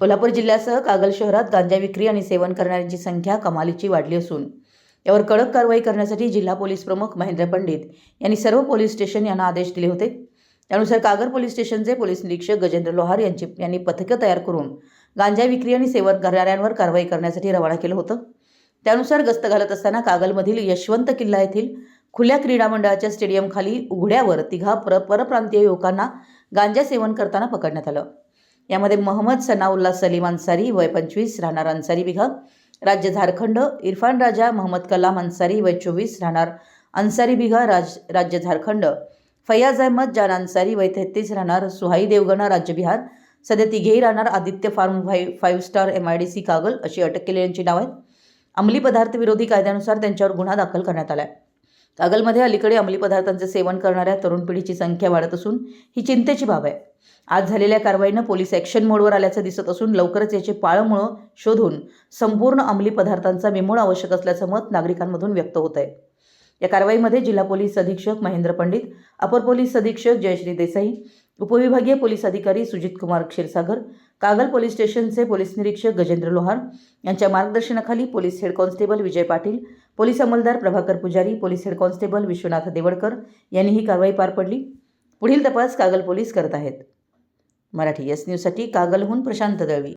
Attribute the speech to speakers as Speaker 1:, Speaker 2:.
Speaker 1: कोल्हापूर जिल्ह्यासह कागल शहरात गांजा विक्री आणि सेवन करणाऱ्यांची संख्या कमालीची वाढली असून यावर कडक कारवाई करण्यासाठी जिल्हा पोलीस प्रमुख महेंद्र पंडित यांनी सर्व पोलीस स्टेशन यांना आदेश दिले होते. त्यानुसार कागल पोलीस स्टेशनचे पोलीस निरीक्षक गजेंद्र लोहार यांची यांनी पथकं तयार करून गांजा विक्री आणि सेवन करणाऱ्यांवर कारवाई करण्यासाठी रवाना केलं होतं. त्यानुसार गस्त घालत असताना कागलमधील यशवंत किल्ला येथील खुल्या क्रीडा मंडळाच्या स्टेडियमखाली उघड्यावर तिघा पर परप्रांतीय युवकांना गांजा सेवन करताना पकडण्यात आलं. यामध्ये महम्मद सनाउल्ला सलीम अन्सारी वय पंचवीस राहणार अन्सारी बिघा राज्य झारखंड इरफान राजा मोहम्मद कलाम अन्सारी वय चोवीस राहणार अन्सारी बिघा राज राज्य झारखंड. फैयाज अहमद जान अन्सारी वय तेहतीस राहणार सुहाई देवगणा राज्य बिहार. सध्या तिघेही राहणार Aditya farm five five star M I D C Kagal अशी अटक केलेल्यांची नावं आहेत. अंमली पदार्थ विरोधी कायद्यानुसार त्यांच्यावर गुन्हा दाखल करण्यात आला आहे कागलमध्ये अलीकडे अंमली पदार्थांचे सेवन करणाऱ्या तरुण पिढीची संख्या वाढत असून ही चिंतेची बाब आहे. आज झालेल्या कारवाईनं पोलीस ॲक्शन मोडवर आल्याचं दिसत असून लवकरच याचे पाळमुळं शोधून संपूर्ण अंमली पदार्थांचा बिमोड आवश्यक असल्याचं मत नागरिकांमधून व्यक्त होत आहे या कारवाईमध्ये जिल्हा पोलीस अधीक्षक महेंद्र पंडित अपर पोलीस अधीक्षक जयश्री देसाई उपविभागीय पोलीस अधिकारी सुजित कुमार क्षीरसागर कागल पोलीस स्टेशनचे पोलीस निरीक्षक गजेंद्र लोहार यांच्या मार्गदर्शनाखाली police head constable Vijay Patil police अंमलदार Prabhakar Pujari police head constable Vishwanath Devadkar यांनी ही कारवाई पार पडली. पुढील तपास कागल पोलीस करत आहेत. मराठी एस न्यूजसाठी कागलहून प्रशांत दळवी.